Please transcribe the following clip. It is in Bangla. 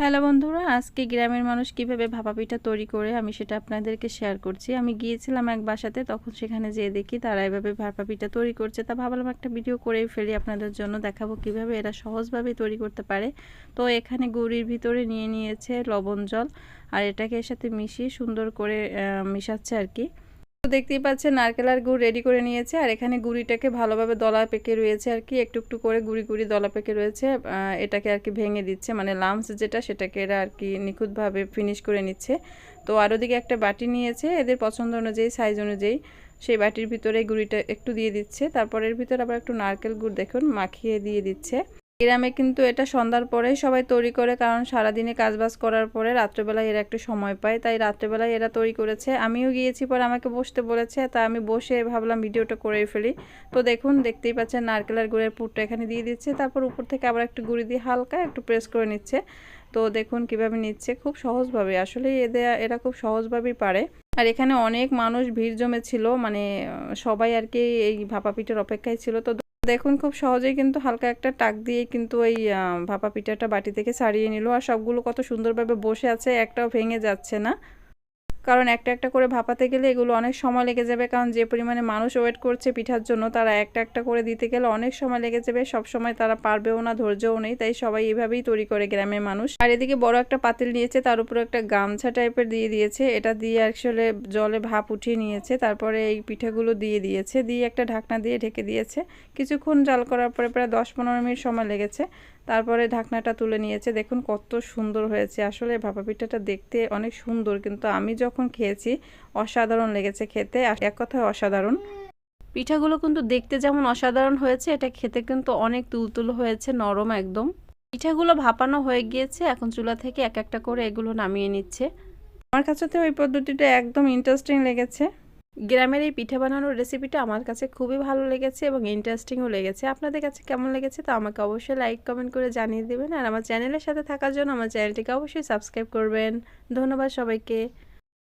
হ্যালো বন্ধুরা, আজকে গ্রামের মানুষ কীভাবে ভাপা পিঠা তৈরি করে আমি সেটা আপনাদেরকে শেয়ার করছি। আমি গিয়েছিলাম এক বাসাতে, তখন সেখানে যেয়ে দেখি তারা এভাবে ভাপা পিঠা তৈরি করছে। তা ভাবলাম একটা ভিডিও করেই ফেলি, আপনাদের জন্য দেখাবো কীভাবে এরা সহজভাবে তৈরি করতে পারে। তো এখানে গুড়ির ভিতরে নিয়ে নিয়েছে লবণ জল, আর এটাকে এর সাথে মিশিয়ে সুন্দর করে মিশাচ্ছে আর কি। তো দেখতেই পাচ্ছেন, নারকেল আর গুড় রেডি করে নিয়েছে। আর এখানে গুড়িটাকে ভালোভাবে দলা পেকে রয়েছে আর কি, একটু একটু করে গুড়ি গুড়ি দলা পেকে রয়েছে। এটাকে আর কি ভেঙে দিচ্ছে মানে লামস যেটা সেটাকে এরা আর কি নিখুঁতভাবে ফিনিশ করে নিচ্ছে। তো আর ওদিকে একটা বাটি নিয়েছে, এদের পছন্দ অনুযায়ী সাইজ অনুযায়ী। সেই বাটির ভিতরে গুড়িটা একটু দিয়ে দিচ্ছে, তারপরের ভিতরে আবার একটু নারকেল গুড় দেখুন, মাখিয়ে দিয়ে দিচ্ছে। গ্রামে কিন্তু এটা সন্ধ্যার পরেই সবাই তৈরি করে, কারণ সারাদিনে কাজবাজ করার পরে রাত্রেবেলায় এরা একটু সময় পায়। তাই রাত্রেবেলায় এরা তৈরি করেছে। আমিও গিয়েছি পরে আমাকে বসতে বলেছে, তা আমি বসে ভাবলাম ভিডিওটা করে ফেলি। তো দেখুন, দেখতেই পাচ্ছেন নারকেলের গুড়ের পুরটা এখানে দিয়ে দিচ্ছে। তারপর উপর থেকে আবার একটু গুঁড়ি দিয়ে হালকা একটু প্রেস করে নিচ্ছে। তো দেখুন কীভাবে নিচ্ছে, খুব সহজভাবে। আসলে এদের এরা খুব সহজভাবেই পারে। আর এখানে অনেক মানুষ ভিড় জমেছিল মানে সবাই আর কি এই ভাপা পিঠের অপেক্ষায় ছিল। তো দেখুন, খুব সহজেই কিন্তু হালকা একটা টাক দিয়ে কিন্তু ওই ভাপা পিঠাটা বাটি থেকে ছাড়িয়ে নিল। আর সবগুলো কত সুন্দরভাবে বসে আছে, একটাও ভেঙে যাচ্ছে না। কারণ একটা একটা করে ভাপাতে গেলে এগুলো অনেক সময় লেগে যাবে। কারণ যে পরিমাণে মানুষ ওয়েট করছে পিঠার জন্য, তারা একটা একটা করে দিতে গেলে অনেক সময় লেগে যাবে। সব সময় তারা পারবেও না, ধৈর্যও নেই, তাই সবাই এভাবেই তৈরি করে গ্রামের মানুষ। আর এদিকে বড় একটা পাতিল নিয়েছে, তার উপরে একটা গামছা টাইপের দিয়ে দিয়েছে। এটা দিয়ে আসলে জলে ভাপ উঠিয়ে নিয়েছে, তারপরে এই পিঠাগুলো দিয়ে দিয়েছে। দিয়ে একটা ঢাকনা দিয়ে ঢেকে দিয়েছে। কিছুক্ষণ জাল করার পরে প্রায় দশ পনেরো মিনিট সময় লেগেছে। তারপরে ঢাকনাটা তুলে নিয়েছে। দেখুন কত সুন্দর হয়েছে। আসলে ভাপা পিঠাটা দেখতে অনেক সুন্দর, কিন্তু আমি যখন খেয়েছি অসাধারণ লেগেছে খেতে। এক কথায় অসাধারণ। পিঠাগুলো কিন্তু দেখতে যেমন অসাধারণ হয়েছে এটা খেতে কিন্তু অনেক তুলতুল হয়েছে নরম একদম। পিঠাগুলো ভাপানো হয়ে গিয়েছে এখন চুলা থেকে এক একটা করে এগুলো নামিয়ে নিচ্ছে। আমার কাছে তো ওই পদ্ধতিটা একদম ইন্টারেস্টিং লেগেছে। গ্রামের এই পিঠা বানানোর রেসিপিটা আমার কাছে খুবই ভালো লেগেছে এবং ইন্টারেস্টিংও লেগেছে। আপনাদের কাছে কেমন লেগেছে তো আমাকে অবশ্যই লাইক কমেন্ট করে জানিয়ে দেবেন। আর আমার চ্যানেলের সাথে থাকার জন্য আমার চ্যানেলটিকে অবশ্যই সাবস্ক্রাইব করবেন। ধন্যবাদ সবাইকে।